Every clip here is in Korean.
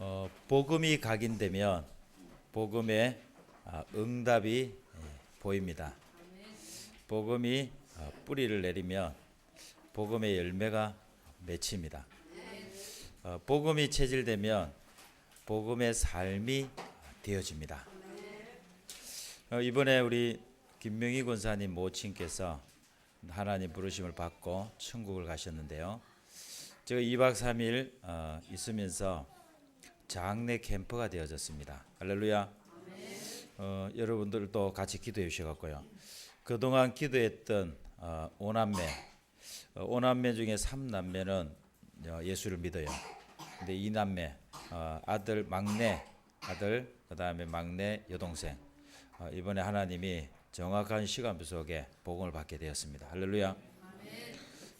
어, 복음이 각인되면 복음의 아, 응답이 예, 보입니다. 복음이 어, 뿌리를 내리면 복음의 열매가 맺힙니다. 어, 복음이 체질되면 복음의 삶이 되어집니다. 어, 이번에 우리 김명희 권사님 모친께서 하나님 부르심을 받고 천국을 가셨는데요. 제가 2박 3일 어, 있으면서 장례 캠프가 되어졌습니다. 할렐루야. 어, 여러분들도 같이 기도해 주셔갖고요. 그동안 기도했던 어, 오남매, 어, 오남매 중에 삼남매는 어, 예수를 믿어요. 근데 이남매, 어, 아들 막내 아들, 그 다음에 막내 여동생. 어, 이번에 하나님이 정확한 시간표 속에 복음을 받게 되었습니다. 할렐루야.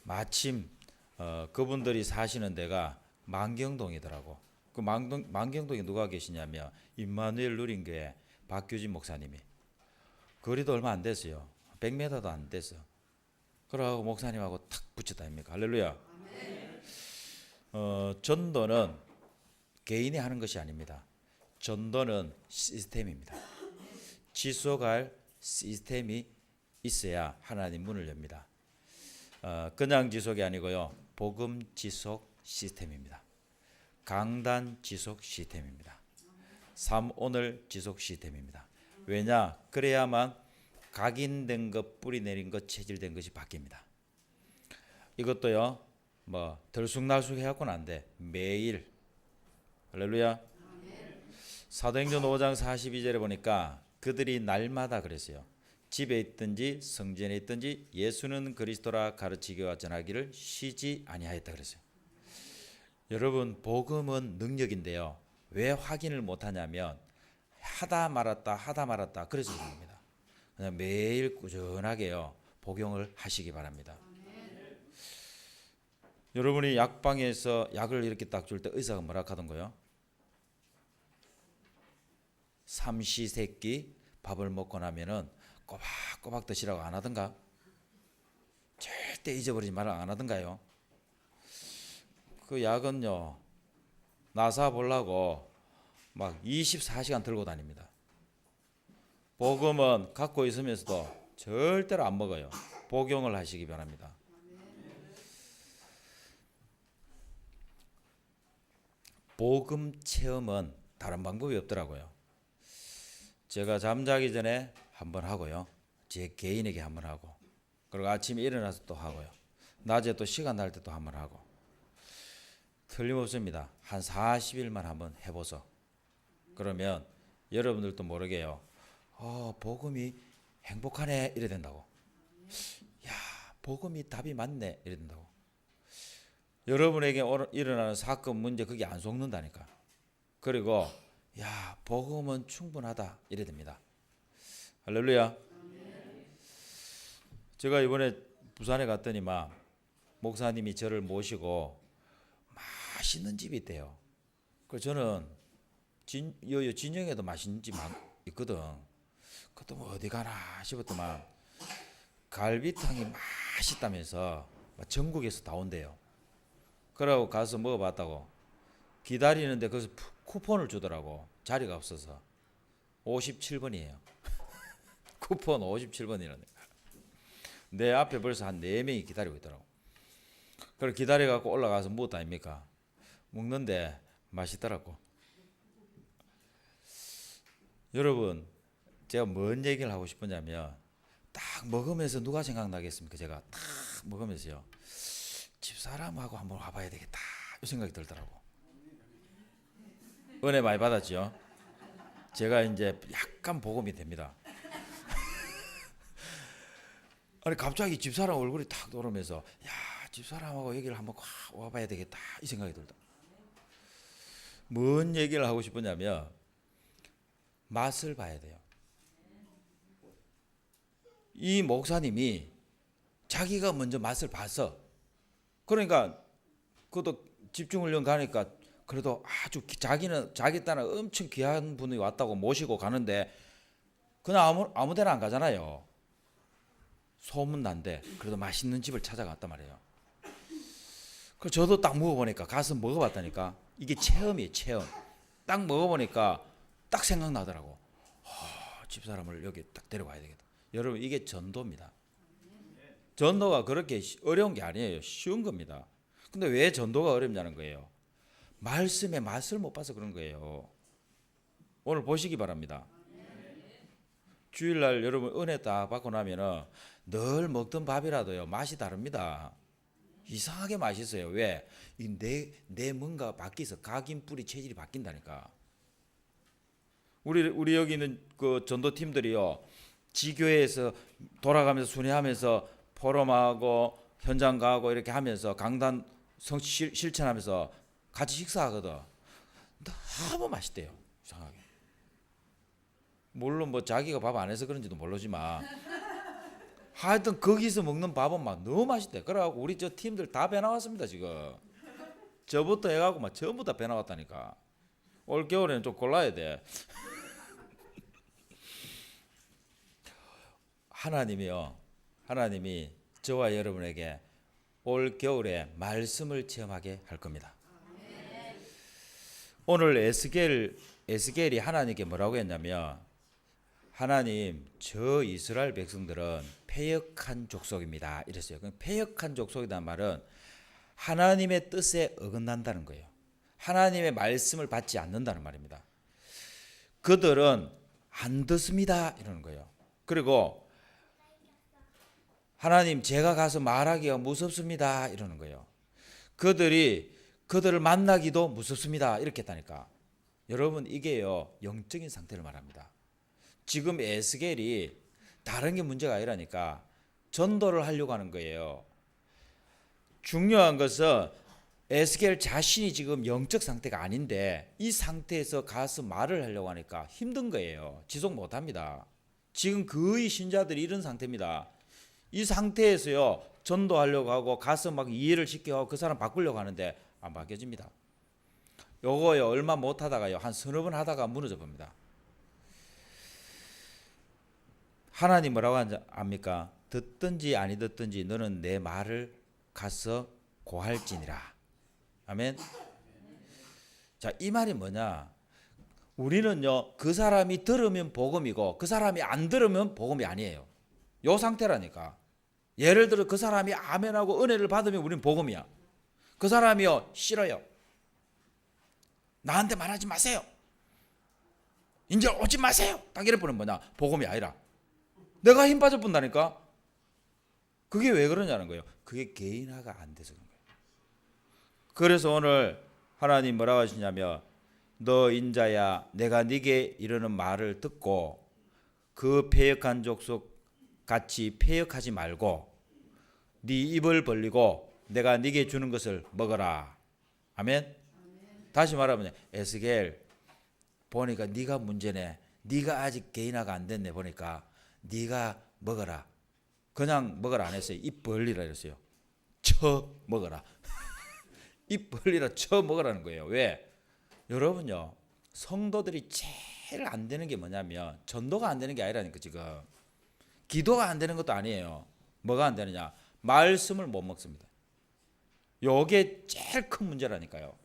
마침 어, 그분들이 사시는 데가 만경동이더라고. 그 만경, 만경동에 누가 계시냐면 임마누엘 누린교회 박규진 목사님이 거리도 얼마 안 됐어요. 100m도 안 됐어. 그러고 목사님하고 탁 붙였다 아닙니까? 할렐루야. 어, 전도는 개인이 하는 것이 아닙니다. 전도는 시스템입니다. 지속할 시스템이 있어야 하나님 문을 엽니다. 어, 그냥 지속이 아니고요. 복음 지속 시스템입니다. 강단 지속 시스템입니다. 삶 오늘 지속 시스템입니다. 왜냐? 그래야만 각인된 것, 뿌리 내린 것, 체질된 것이 바뀝니다. 이것도요. 뭐 들쑥날쑥 해갖고는 안 돼. 매일 할렐루야. 사도행전 5장 42절에 보니까 그들이 날마다 그랬어요. 집에 있든지 성전에 있든지 예수는 그리스도라 가르치기와 전하기를 쉬지 아니하였다 그랬어요. 여러분 복음은 능력인데요. 왜 확인을 못 하냐면 하다 말았다 하다 말았다 그래서 그런 겁니다. 그냥 매일 꾸준하게요. 복용을 하시기 바랍니다. 여러분이 약방에서 약을 이렇게 딱 줄 때 의사가 뭐라 하던거요? 삼시세끼 밥을 먹고 나면은 꼬박꼬박 드시라고 안 하던가? 절대 잊어버리지 말라 안 하던가요? 그 약은요 나사 보려고 막 24시간 들고 다닙니다. 복음은 갖고 있으면서도 절대로 안 먹어요. 복용을 하시기 바랍니다. 복음 체험은 다른 방법이 없더라고요. 제가 잠자기 전에 한 번 하고요. 제 개인에게 한 번 하고. 그리고 아침에 일어나서 또 하고요. 낮에 또 시간 날 때 또 한 번 하고. 틀림없습니다. 한 40일만 한번 해보소. 그러면 여러분들도 모르게요. 어, 복음이 행복하네 이래 된다고. 야, 복음이 답이 맞네 이래 된다고. 여러분에게 일어나는 사건 문제 그게 안 속는다니까. 그리고 야 복음은 충분하다 이래 됩니다. 할렐루야. 제가 이번에 부산에 갔더니만 목사님이 저를 모시고 맛있는 집이 있대요. 그 저는 진, 요, 요 진영에도 맛있는 집 많- 있거든. 그것도 뭐 어디 가나 싶었더만 갈비탕이 맛있다면서 막 전국에서 다 온대요. 그러고 가서 먹어봤다고 기다리는데 거기서 푸- 쿠폰을 주더라고 자리가 없어서 57번이에요 쿠폰 57번이라는 내 앞에 벌써 한 4명이 기다리고 있더라고 그걸 기다려갖고 올라가서 먹었다 아닙니까 먹는데 맛있더라고 여러분 제가 뭔 얘기를 하고 싶으냐면 딱 먹으면서 누가 생각나겠습니까 제가 딱 먹으면서요 집사람하고 한번 와봐야 되겠다 이 생각이 들더라고. 은혜 많이 받았죠. 제가 이제 약간 복음이 됩니다. 아니 갑자기 집사람 얼굴이 탁 돌으면서 야 집사람하고 얘기를 한번 확 와봐야 되겠다 이 생각이 들다. 뭔 얘기를 하고 싶으냐면 맛을 봐야 돼요. 이 목사님이 자기가 먼저 맛을 봤어. 그러니까 그것도 집중훈련 가니까 그래도 아주 기- 자기는 자기 딸은 엄청 귀한 분이 왔다고 모시고 가는데 그냥 아무 아무 데나 안 가잖아요. 소문 난데 그래도 맛있는 집을 찾아갔단 말이에요. 그 저도 딱 먹어보니까 가서 먹어봤다니까 이게 체험이에요 체험. 딱 먹어보니까 딱 생각나더라고. 아, 집사람을 여기 딱 데려가야 되겠다. 여러분 이게 전도입니다. 전도가 그렇게 시- 어려운 게 아니에요. 쉬운 겁니다. 근데 왜 전도가 어렵냐는 거예요. 말씀의 맛을 못 봐서 그런 거예요. 오늘 보시기 바랍니다. 주일날 여러분 은혜 딱 받고 나면은 늘 먹던 밥이라도요 맛이 다릅니다. 이상하게 맛있어요. 왜? 이내 내 뭔가 바뀌어서 각인 뿌리 체질이 바뀐다니까. 우리 우리 여기 있는 그 전도 팀들이요 지교회에서 돌아가면서 순회하면서 포럼하고 현장 가고 이렇게 하면서 강단 성 실, 실천하면서 같이 식사하거든. 너무 맛있대요. 이상하게. 물론 뭐 자기가 밥 안 해서 그런지도 모르지만 하여튼 거기서 먹는 밥은 막 너무 맛있대. 그래갖고 우리 저 팀들 다 배 나왔습니다 지금. 저부터 해갖고 막 전부 다 배 나왔다니까. 올 겨울에는 좀 골라야 돼. 하나님이요. 하나님이 저와 여러분에게 올 겨울에 말씀을 체험하게 할 겁니다. 오늘 에스겔 에스겔이 하나님께 뭐라고 했냐면 하나님 저 이스라엘 백성들은 패역한 족속입니다. 이랬어요. 그럼 패역한 족속이란 말은 하나님의 뜻에 어긋난다는 거예요. 하나님의 말씀을 받지 않는다는 말입니다. 그들은 안 듣습니다. 이러는 거예요. 그리고 하나님 제가 가서 말하기가 무섭습니다. 이러는 거예요. 그들이 그들을 만나기도 무섭습니다. 이렇게 했다니까. 여러분 이게요 영적인 상태를 말합니다. 지금 에스겔이 다른 게 문제가 아니라니까 전도를 하려고 하는 거예요. 중요한 것은 에스겔 자신이 지금 영적 상태가 아닌데 이 상태에서 가서 말을 하려고 하니까 힘든 거예요. 지속 못 합니다. 지금 거의 신자들이 이런 상태입니다. 이 상태에서요 전도하려고 하고 가서 막 이해를 시켜고 그 사람 바꾸려고 하는데 안 바뀌어집니다. 요거요 얼마 못 하다가요 한 서너 번 하다가 무너져 봅니다. 하나님 뭐라고 압니까? 듣든지 아니 듣든지 너는 내 말을 가서 고할지니라. 아멘. 자, 이 말이 뭐냐? 우리는요, 그 사람이 들으면 복음이고, 그 사람이 안 들으면 복음이 아니에요. 요 상태라니까. 예를 들어 그 사람이 아멘하고 은혜를 받으면 우리는 복음이야. 그 사람이요, 싫어요. 나한테 말하지 마세요. 이제 오지 마세요. 딱 이래 보는 뭐냐? 복음이 아니라. 내가 힘 빠져 본다니까. 그게 왜 그러냐는 거예요. 그게 개인화가 안 돼서 그런 거예요. 그래서 오늘 하나님 뭐라고 하시냐면 너 인자야 내가 네게 이르는 말을 듣고 그 패역한 족속 같이 패역하지 말고 네 입을 벌리고 내가 네게 주는 것을 먹어라. 아멘. 다시 말하면 에스겔 보니까 네가 문제네. 네가 아직 개인화가 안 됐네 보니까 네가 먹어라. 그냥 먹으라 안 했어요. 입 벌리라 그랬어요. 쳐 먹어라. 입 벌리라 쳐 먹으라는 거예요. 왜? 여러분요. 성도들이 제일 안 되는 게 뭐냐면 전도가 안 되는 게 아니라니까 지금. 기도가 안 되는 것도 아니에요. 뭐가 안 되느냐? 말씀을 못 먹습니다. 요게 제일 큰 문제라니까요.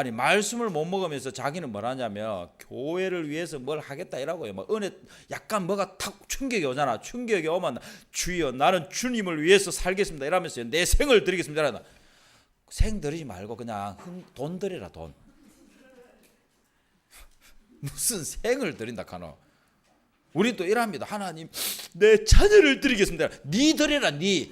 아니 말씀을 못 먹으면서 자기는 뭘 하냐면 교회를 위해서 뭘 하겠다 이라고요. 뭐 은혜 약간 뭐가 탁 충격이 오잖아. 충격이 오면 주여 나는 주님을 위해서 살겠습니다 이러면서 내 생을 드리겠습니다 이러나 생 드리지 말고 그냥 흥- 돈 드리라 돈. 무슨 생을 드린다 카노. 우리 또 이랍니다. 하나님 내 자녀를 드리겠습니다. 니 드려라 니.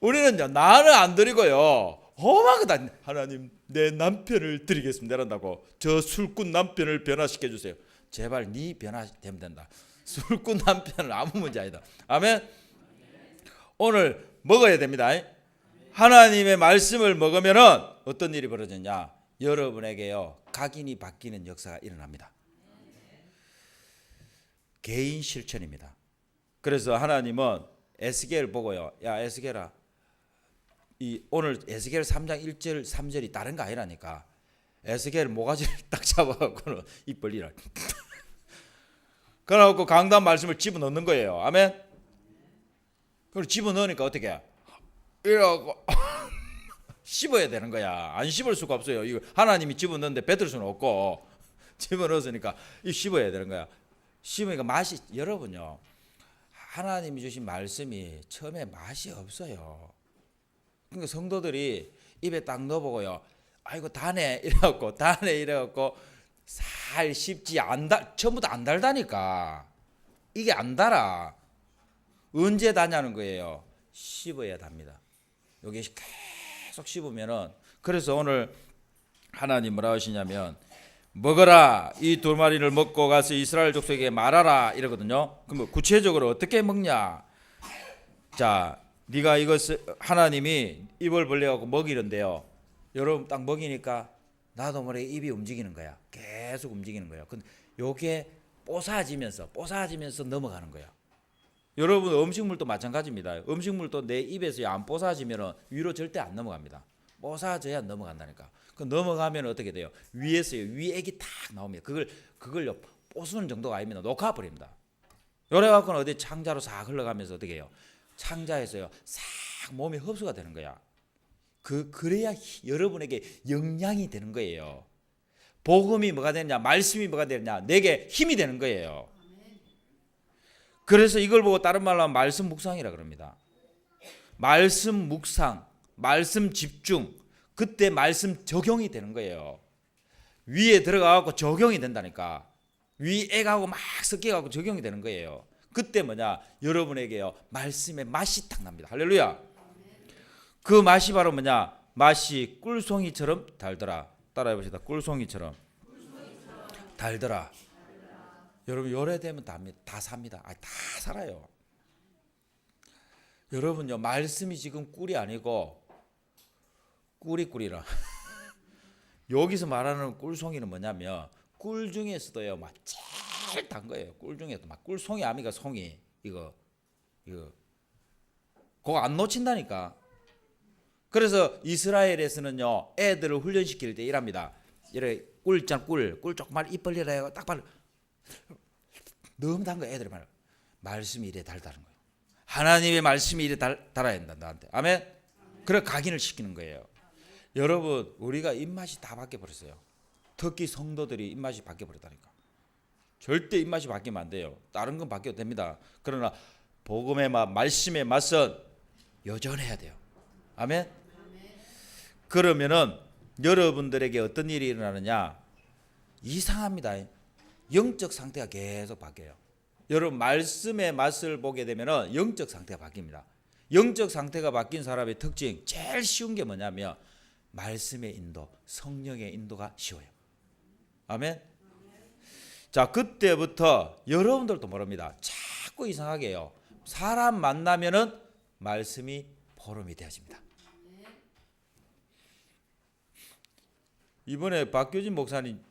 우리는 나는 안 드리고요. 어마그다 하나님 내 남편을 드리겠습니다. 이런다고 저 술꾼 남편을 변화시켜 주세요. 제발 네 변화되면 된다. 술꾼 남편은 아무 문제 아니다. 아멘. 오늘 먹어야 됩니다. 하나님의 말씀을 먹으면은 어떤 일이 벌어졌냐? 여러분에게요 각인이 바뀌는 역사가 일어납니다. 개인 실천입니다. 그래서 하나님은 에스겔 보고요. 야 에스겔아 이 오늘 에스겔 3장 1절 3절이 다른 거 아니라니까. 에스겔 모가지를 딱 잡아갖고는 입 벌리라. 그래갖고 강단 말씀을 집어넣는 거예요. 아멘. 그걸 집어넣으니까 어떻게? 해? 이러고 씹어야 되는 거야. 안 씹을 수가 없어요. 이거 하나님이 집어넣는데 뱉을 수는 없고 집어넣었으니까 이 씹어야 되는 거야. 씹으니까 맛이 여러분요. 하나님이 주신 말씀이 처음에 맛이 없어요. 그러니까 성도들이 입에 딱 넣어보고요. 아이고 다네 이래갖고 다네 이래갖고 살 씹지 안달 처음부터 안 달다니까 이게 안 달아. 언제 다냐는 거예요. 씹어야 답니다. 여기 계속 씹으면은 그래서 오늘 하나님 뭐라 하시냐면 먹어라 이 두 마리를 먹고 가서 이스라엘 족속에게 말하라 이러거든요. 그럼 구체적으로 어떻게 먹냐? 자, 네가 이것을 하나님이 입을 벌려 갖고 먹이는데요. 여러분 딱 먹이니까 나도 모르게 입이 움직이는 거야. 계속 움직이는 거야. 근데 요게 뽀사지면서 뽀사지면서 넘어가는 거야. 여러분 음식물도 마찬가지입니다. 음식물도 내 입에서 안 뽀사지면 위로 절대 안 넘어갑니다. 뽀사져야 넘어간다니까. 그 넘어가면 어떻게 돼요? 위에서요 위액이 탁 나옵니다. 그걸 그걸요 뽀수는 정도가 아닙니다. 녹아 버립니다. 요래 갖고는 어디 창자로 싹 흘러가면서 어떻게 해요? 창자에서요 싹 몸이 흡수가 되는 거야. 그 그래야 히- 여러분에게 영양이 되는 거예요. 복음이 뭐가 되느냐, 말씀이 뭐가 되느냐, 내게 힘이 되는 거예요. 그래서 이걸 보고 다른 말로 하면 말씀 묵상이라 그럽니다. 말씀 묵상, 말씀 집중, 그때 말씀 적용이 되는 거예요. 위에 들어가고 적용이 된다니까. 위에 가고 막 섞여가고 적용이 되는 거예요. 그때 뭐냐? 여러분에게요 말씀의 맛이 딱 납니다. 할렐루야. 그 맛이 바로 뭐냐? 맛이 꿀송이처럼 달더라. 따라해 봅시다. 꿀송이처럼 달더라. 여러분 요래 되면 다, 합니다. 다 삽니다. 아, 다 살아요. 여러분요 말씀이 지금 꿀이 아니고 꿀이 꿀이라. 여기서 말하는 꿀송이는 뭐냐면 꿀 중에서도요 막 제일 단 거예요. 꿀 중에도 막 꿀송이 아미가 송이 이거 이거 그거 안 놓친다니까. 그래서 이스라엘에서는요 애들을 훈련시킬 때 이랍니다. 이래 꿀장 꿀, 꿀 조금만 입 벌리라 해고 딱 발. 너무 단 거 애들이 말 말씀이 이래 달다는 거예요. 하나님의 말씀이 이래 달, 달아야 된다 나한테. 아멘. 그래 각인을 시키는 거예요. 여러분 우리가 입맛이 다 바뀌어 버렸어요. 특히 성도들이 입맛이 바뀌어 버렸다니까. 절대 입맛이 바뀌면 안 돼요. 다른 건 바뀌어도 됩니다. 그러나 복음의 맛, 말씀의 맛은 여전해야 돼요. 아멘. 그러면은 여러분들에게 어떤 일이 일어나느냐? 이상합니다. 영적 상태가 계속 바뀌어요. 여러분 말씀의 맛을 보게 되면은 영적 상태가 바뀝니다. 영적 상태가 바뀐 사람의 특징 제일 쉬운 게 뭐냐면 말씀의 인도, 성령의 인도가 쉬워요. 아멘. 자 그때부터 여러분들도 모릅니다. 자꾸 이상하게 해요. 사람 만나면은 말씀이 보름이 되어집니다. 이번에 박교진 목사님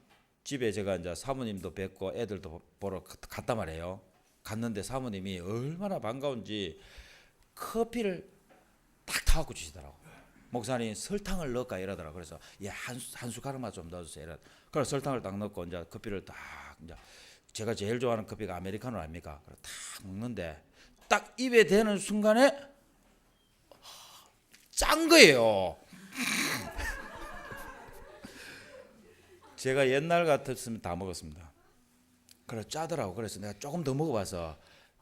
집에 제가 이제 사모님도 뵙고 애들도 보러 갔단 말이에요. 갔는데 사모님이 얼마나 반가운지 커피를 딱 타갖고 주시더라고. 목사님 설탕을 넣을까 이러더라고. 그래서 예 한 한 숟가락만 좀 넣어주세요. 그래서 설탕을 딱 넣고 이제 커피를 딱 이제 제가 제일 좋아하는 커피가 아메리카노 아닙니까? 그래 딱 먹는데 딱 입에 대는 순간에 짠 거예요. 제가 옛날 같았으면 다 먹었습니다. 그래 짜더라고. 그래서 내가 조금 더 먹어봐서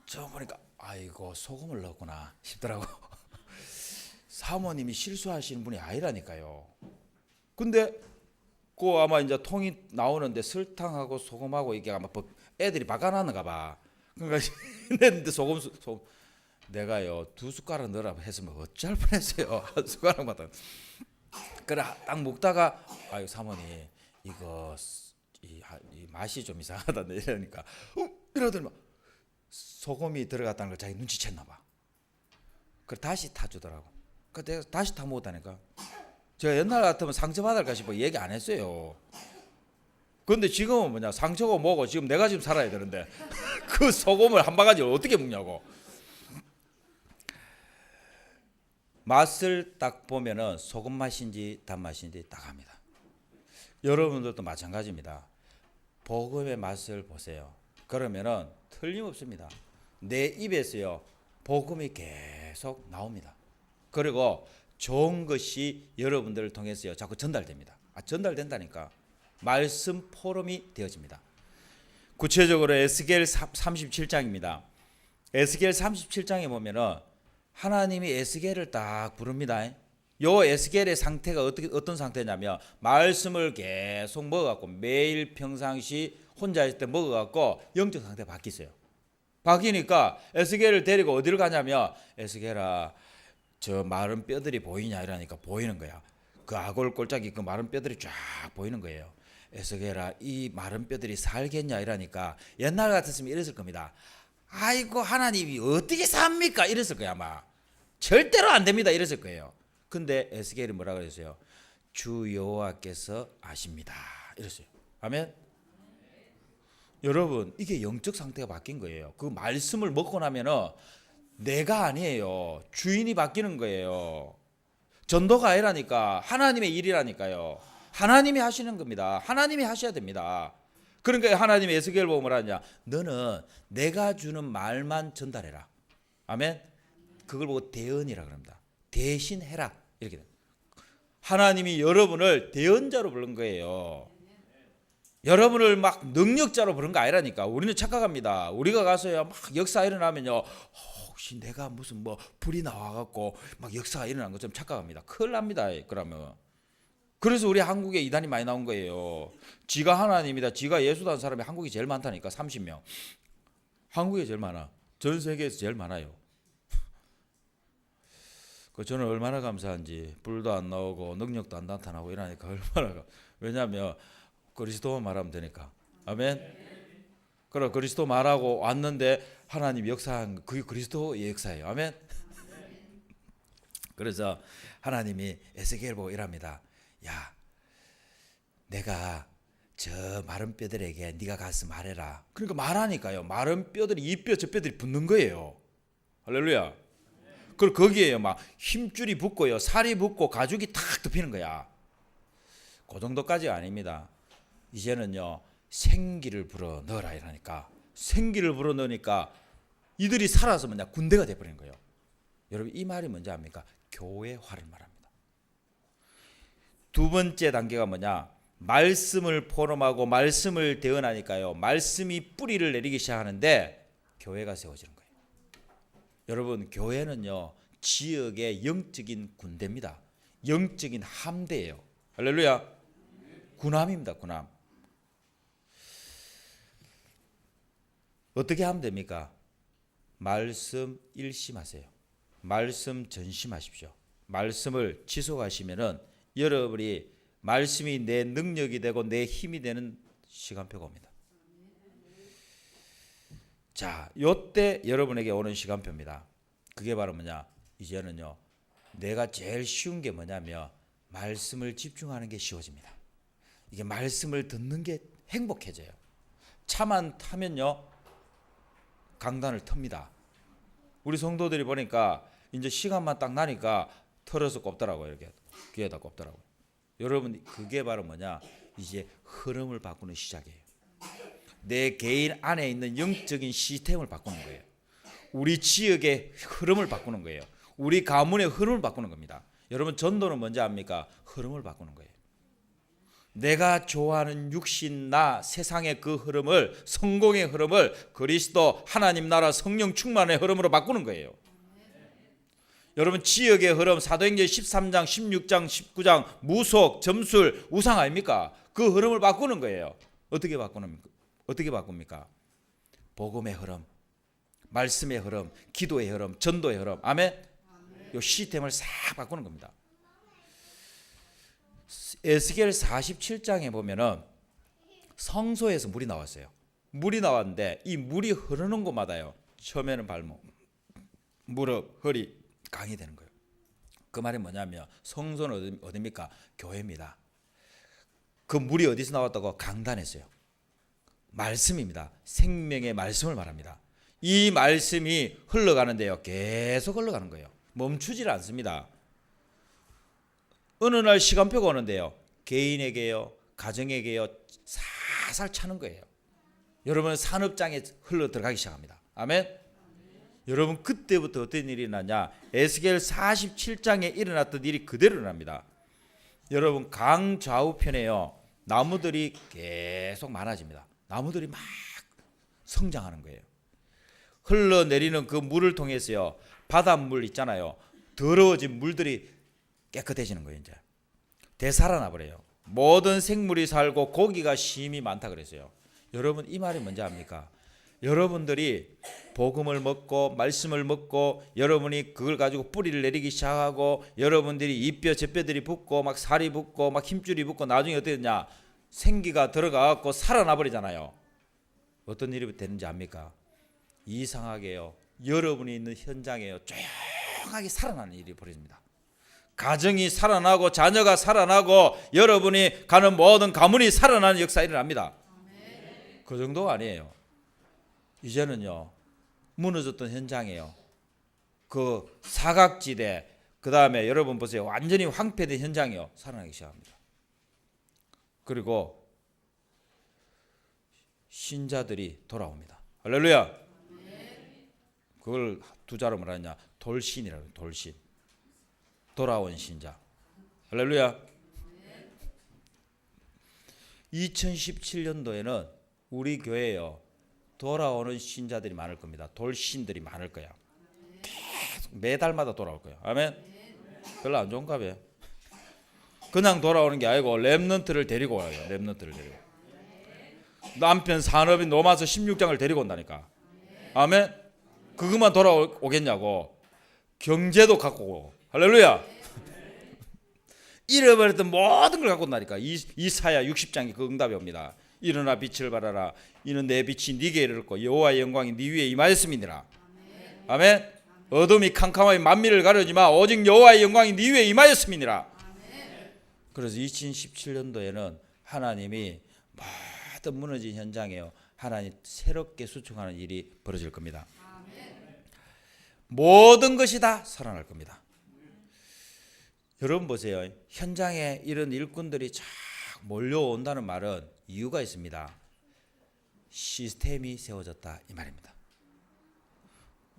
저 보니까 아이고 소금을 넣었구나 싶더라고. 사모님이 실수하시는 분이 아니라니까요. 근데 그 아마 이제 통이 나오는데 설탕하고 소금하고 이게 아마 법- 애들이 바꿔놨는가 봐. 그러니까 했는데 소금 수- 소금 내가요 두 숟가락 넣으라 했으면 어쩔 뻔했어요 한 숟가락만 더. 그래 딱 먹다가 아유 사모님 이거 이, 하- 이 맛이 좀 이상하다 이러니까 어 이러더니 막 소금이 들어갔다는 걸 자기 눈치챘나 봐. 그래 다시 타주더라고. 그 내가 다시 타 먹었다니까. 제가 옛날 같으면 상처받을까 싶어 얘기 안 했어요. 근데 지금은 뭐냐 상처고 뭐고 지금 내가 지금 살아야 되는데 그 소금을 한 바가지를 어떻게 먹냐고. 맛을 딱 보면은 소금 맛인지 단맛인지 딱 합니다. 여러분들도 마찬가지입니다. 복음의 맛을 보세요. 그러면은 틀림없습니다. 내 입에서요 복음이 계속 나옵니다. 그리고 좋은 것이 여러분들을 통해서요 자꾸 전달됩니다. 아, 전달된다니까 말씀 포럼이 되어집니다. 구체적으로 에스겔 37장입니다. 에스겔 37장에 보면은 하나님이 에스겔을 딱 부릅니다. 요 에스겔의 상태가 어떻게 어떤 상태냐면 말씀을 계속 먹어갖고 매일 평상시 혼자 있을 때 먹어갖고 영적 상태 바뀌었어요. 바뀌니까 에스겔을 데리고 어디를 가냐면 에스겔아 저 마른 뼈들이 보이냐 이러니까 보이는 거야. 그 아골 골짜기 그 마른 뼈들이 쫙 보이는 거예요. 에스겔아 이 마른 뼈들이 살겠냐 이러니까 옛날 같았으면 이랬을 겁니다. 아이고 하나님이 어떻게 삽니까 이랬을 거야 아마. 절대로 안 됩니다 이랬을 거예요. 근데 에스겔이 뭐라 그랬어요? 주 여호와께서 아십니다. 이랬어요. 아멘. 여러분 이게 영적 상태가 바뀐 거예요. 그 말씀을 먹고 나면은 내가 아니에요. 주인이 바뀌는 거예요. 전도가 아니라니까 하나님의 일이라니까요. 하나님이 하시는 겁니다. 하나님이 하셔야 됩니다. 그러니까 하나님이 에스겔 뭐라 하냐? 너는 내가 주는 말만 전달해라. 아멘. 그걸 보고 대언이라 그럽니다. 대신 해라. 이렇게 돼. 하나님이 여러분을 대언자로 부른 거예요. 여러분을 막 능력자로 부른 거 아니라니까. 우리는 착각합니다. 우리가 가서요 막 역사 일어나면요. 어, 혹시 내가 무슨 뭐 불이 나와갖고 막 역사가 일어난 것처럼 착각합니다. 큰일 납니다. 그러면. 그래서 우리 한국에 이단이 많이 나온 거예요. 지가 하나님이다. 지가 예수다는 사람이 한국이 제일 많다니까 30명. 한국에 제일 많아. 전 세계에서 제일 많아요. 그 저는 얼마나 감사한지 불도 안 나오고 능력도 안 나타나고 이러니까 얼마나 감- 왜냐하면 그리스도만 말하면 되니까 아멘. 그럼 그리스도 말하고 왔는데 하나님 역사한 거, 그게 그리스도의 역사예요. 아멘. 그래서 하나님이 에스겔 보고 이랍니다. 야, 내가 저 마른 뼈들에게 네가 가서 말해라. 그러니까 말하니까요. 마른 뼈들이 이 뼈 저 뼈들이 붙는 거예요. 할렐루야. 그리고 거기에요 막 힘줄이 붙고요, 살이 붙고 가죽이 탁 덮이는 거야. 그 정도까지가 아닙니다. 이제는요 생기를 불어 넣어라 이러니까 생기를 불어 넣으니까 이들이 살아서 뭐냐 군대가 돼버린 거예요. 여러분 이 말이 뭔지 압니까? 교회화를 말합니다. 두 번째 단계가 뭐냐? 말씀을 포럼하고 말씀을 대언하니까요. 말씀이 뿌리를 내리기 시작하는데 교회가 세워지는 거예요. 여러분 교회는요 지역의 영적인 군대입니다. 영적인 함대예요. 할렐루야. 군함입니다. 군함. 어떻게 하면 됩니까? 말씀 일심하세요. 말씀 전심하십시오. 말씀을 지속하시면은 여러분이 말씀이 내 능력이 되고 내 힘이 되는 시간표가 옵니다. 자, 요때 여러분에게 오는 시간표입니다. 그게 바로 뭐냐? 이제는요. 내가 제일 쉬운 게 뭐냐면 말씀을 집중하는 게 쉬워집니다. 이게 말씀을 듣는 게 행복해져요. 차만 타면요. 강단을 텁니다. 우리 성도들이 보니까 이제 시간만 딱 나니까 털어서 꼽더라고요. 이렇게 귀에다 꼽더라고요. 여러분 그게 바로 뭐냐? 이제 흐름을 바꾸는 시작이에요. 내 개인 안에 있는 영적인 시스템을 바꾸는 거예요. 우리 지역의 흐름을 바꾸는 거예요. 우리 가문의 흐름을 바꾸는 겁니다. 여러분 전도는 뭔지 압니까? 흐름을 바꾸는 거예요. 내가 좋아하는 육신 나 세상의 그 흐름을 성공의 흐름을 그리스도 하나님 나라 성령 충만의 흐름으로 바꾸는 거예요. 여러분 지역의 흐름 사도행전 13장 16장 19장 무속 점술 우상 아닙니까? 그 흐름을 바꾸는 거예요. 어떻게 바꾸는 어떻게 바꿉니까? 복음의 흐름, 말씀의 흐름, 기도의 흐름, 전도의 흐름. 아멘. 요 시스템을 싹 바꾸는 겁니다. 에스겔 47장에 보면은 성소에서 물이 나왔어요. 물이 나왔는데 이 물이 흐르는 곳마다요. 처음에는 발목, 무릎, 허리 강이 되는 거예요. 그 말이 뭐냐면 성소는 어디, 어디입니까? 교회입니다. 그 물이 어디서 나왔다고 강단했어요. 말씀입니다. 생명의 말씀을 말합니다. 이 말씀이 흘러가는데요. 계속 흘러가는 거예요. 멈추질 않습니다. 어느 날 시간표가 오는데요. 개인에게요, 가정에게요, 살살 차는 거예요. 여러분 산업장에 흘러 들어가기 시작합니다. 아멘. 여러분 그때부터 어떤 일이 나냐? 에스겔 47장에 일어났던 일이 그대로 일어납니다. 여러분 강 좌우편에요. 나무들이 계속 많아집니다. 나무들이 막 성장하는 거예요. 흘러내리는 그 물을 통해서요. 바닷물 있잖아요. 더러워진 물들이 깨끗해지는 거예요, 이제. 되살아나 버려요. 모든 생물이 살고 고기가 심이 많다 그랬어요. 여러분 이 말이 뭔지 압니까? 여러분들이 복음을 먹고 말씀을 먹고 여러분이 그걸 가지고 뿌리를 내리기 시작하고 여러분들이 이뼈 제뼈들이 붙고 막 살이 붙고 막 힘줄이 붙고 나중에 어떻게 되냐 생기가 들어가 갖고 살아나 버리잖아요. 어떤 일이 되는지 압니까? 이상하게요. 여러분이 있는 현장에요. 조용하게 살아나는 일이 벌어집니다. 가정이 살아나고 자녀가 살아나고 여러분이 가는 모든 가문이 살아나는 역사 일어납니다. 그 정도가 아니에요. 이제는요 무너졌던 현장이에요. 그 사각지대 그 다음에 여러분 보세요 완전히 황폐된 현장이요 살아나기 시작합니다. 그리고 신자들이 돌아옵니다. 할렐루야. 그걸 두 자로 말하냐 돌신이라고 돌신. 돌아온 신자. 할렐루야. 2017년도에는 우리 교회에요. 돌아오는 신자들이 많을 겁니다. 돌신들이 많을 거야. 계속 매달마다 돌아올 거야. 아멘. 별로 안 좋은가 봐요. 그냥 돌아오는 게 아니고 렘넌트를 데리고 와요. 렘넌트를 데리고. 남편 산업인 로마서 16장을 데리고 온다니까. 아멘. 그것만 돌아오겠냐고. 경제도 갖고 오고. 할렐루야. 잃어버렸던 모든 걸 갖고 온다니까. 이, 이사야 60장에 그 응답이 옵니다. 일어나 빛을 발하라. 이는 내 빛이 네게 이르렀고 여호와의 영광이 네 위에 임하였음이니라. 아멘. 어둠이 캄캄하게 만민을 가려지마 오직 여호와의 영광이 네 위에 임하였음이니라. 그래서 2017년도에는 하나님이 모든 무너진 현장에요. 하나님 새롭게 수축하는 일이 벌어질 겁니다. 모든 것이 다 살아날 겁니다. 여러분 보세요. 현장에 이런 일꾼들이 쫙 몰려온다는 말은 이유가 있습니다. 시스템이 세워졌다 이 말입니다.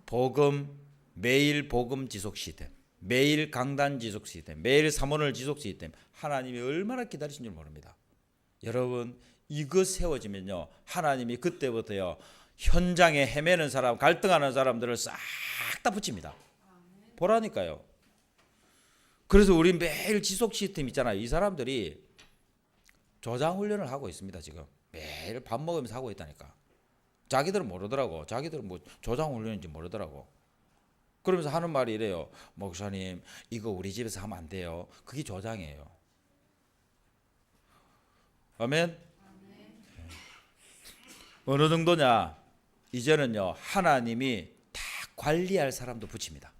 복음 매일 복음 지속 시스템, 매일 강단 지속 시스템, 매일 삼원을 지속 시스템 하나님이 얼마나 기다리신 줄 모릅니다. 여러분 이거 세워지면요 하나님이 그때부터요 현장에 헤매는 사람, 갈등하는 사람들을 싹 다 붙입니다. 보라니까요. 그래서 우리 매일 지속 시스템 있잖아요. 이 사람들이 조장 훈련을 하고 있습니다. 지금 매일 밥 먹으면서 하고 있다니까. 자기들은 모르더라고. 자기들은 뭐 조장 훈련인지 모르더라고. 그러면서 하는 말이 이래요. 목사님, 이거 우리 집에서 하면 안 돼요. 그게 조장이에요. 아멘. 어느 정도냐? 이제는요 하나님이 다 관리할 사람도 붙입니다.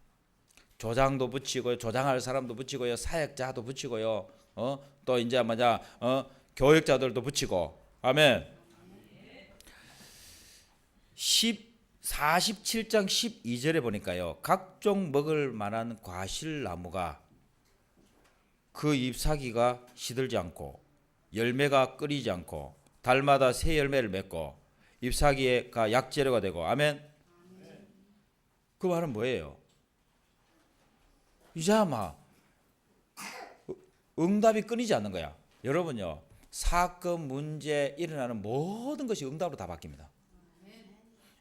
조장도 붙이고요, 조장할 사람도 붙이고요, 사역자도 붙이고요, 어? 또 이제 뭐냐, 어? 교육자들도 붙이고, 아멘. 10 47장 12절에 보니까요. 각종 먹을 만한 과실 나무가 그 잎사귀가 시들지 않고 열매가 끓이지 않고 달마다 새 열매를 맺고 잎사귀가 약재료가 되고 아멘. 그 말은 뭐예요? 이제 아마 응답이 끊이지 않는 거야. 여러분요. 사건 문제 일어나는 모든 것이 응답으로 다 바뀝니다.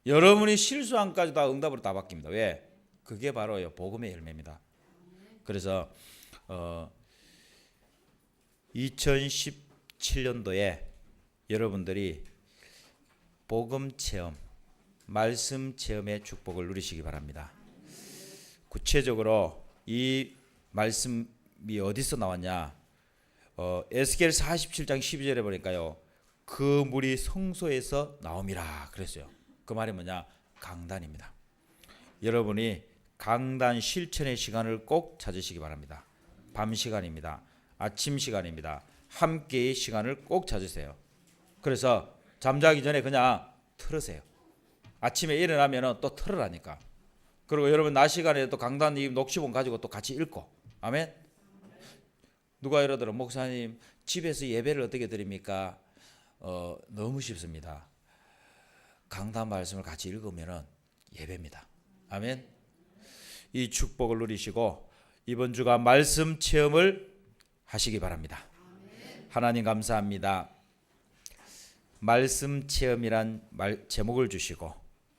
여러분이 실수한까지 다 응답으로 다 바뀝니다. 왜? 그게 바로요 복음의 열매입니다. 그래서 어 2017년도에 여러분들이 복음 체험, 말씀 체험의 축복을 누리시기 바랍니다. 구체적으로 이 말씀이 어디서 나왔냐? 어, 에스겔 47장 12절에 보니까요. 그 물이 성소에서 나옴이라 그랬어요. 그 말이 뭐냐? 강단입니다. 여러분이 강단 실천의 시간을 꼭 찾으시기 바랍니다. 밤 시간입니다. 아침 시간입니다. 함께의 시간을 꼭 찾으세요. 그래서 잠자기 전에 그냥 틀으세요. 아침에 일어나면은 또 틀으라니까. 그리고 여러분 낮 시간에 또 강단 이 녹취본 가지고 또 같이 읽고. 아멘. 누가 이러더라 목사님 집에서 예배를 어떻게 드립니까? 어, 너무 쉽습니다. 강단 말씀을 같이 읽으면은 예배입니다. 아멘. 이 축복을 누리시고 이번 주가 말씀 체험을 하시기 바랍니다. 하나님 감사합니다. 말씀 체험이란 말, 제목을 주시고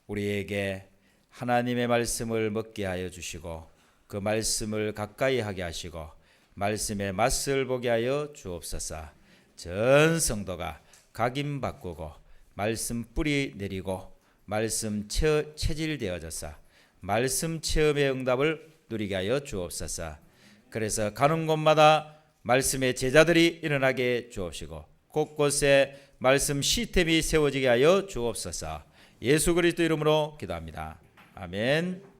우리에게 하나님의 말씀을 먹게 하여 주시고 그 말씀을 가까이 하게 하시고 말씀의 맛을 보게 하여 주옵소서. 전 성도가 각인 바꾸고 말씀 뿌리 내리고 말씀 체, 체질되어져서 말씀 체험의 응답을 누리게 하여 주옵소서. 그래서 가는 곳마다 말씀의 제자들이 일어나게 주옵시고 곳곳에 말씀 시스템이 세워지게 하여 주옵소서. 예수 그리스도 이름으로 기도합니다. 아멘.